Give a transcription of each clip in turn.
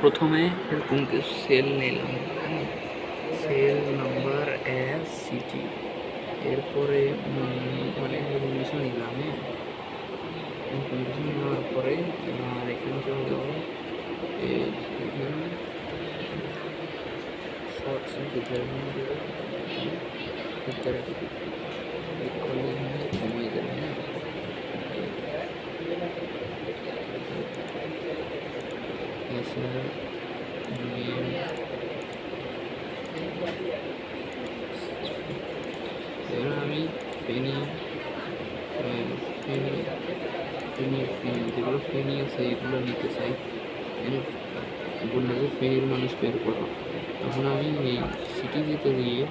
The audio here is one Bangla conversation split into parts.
প্রথমে এরকম সেল নিলাম। সেল নাম্বার এস সিটি এরপরে মানে এরকম নিলাম হ্যাঁ? এরকম নেওয়ার পরে, আর এখানে চলে যাব। শর্টস ভিতরে ভিতরে আমি ফেনি ফেনি ফেনি যেগুলো ফেনি আছে এগুলো নিতে চাই বলল যে ফেনির মানুষ বের করো তখন আমি এই সিটি দিতে দিয়ে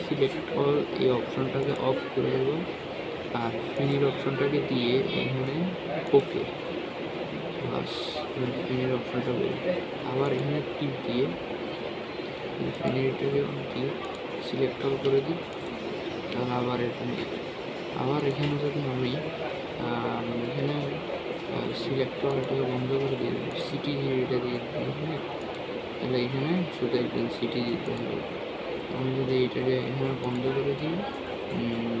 সিলেক্ট অল এই অপশনটাকে অফ করে দেবো আর ফেনির অপশনটাকে দিয়ে এখানে ওকে ফেনির অপশনটা বের আবার এখানে টিপ দিয়ে ফেনিটাকে দিয়ে সিলেক্ট করে দিই। তাহলে আবার এখানে আবার এখানে যদি আমি আহ, এখানে সিলেক্ট এটাকে বন্ধ করে দিই সিটি এটা দিয়ে হ্যাঁ তাহলে এখানে শুধু একজন সিটি দিতে হবে। আমি যদি এটাকে এখানে বন্ধ করে দিই উম,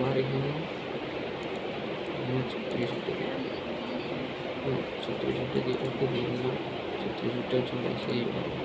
আমার এখানে এখানে ছত্রিশটা দিয়ে ছত্রিশটা দিয়ে ওকে দিয়ে দিলাম ছত্রিশটা চলে আসে এইভাবে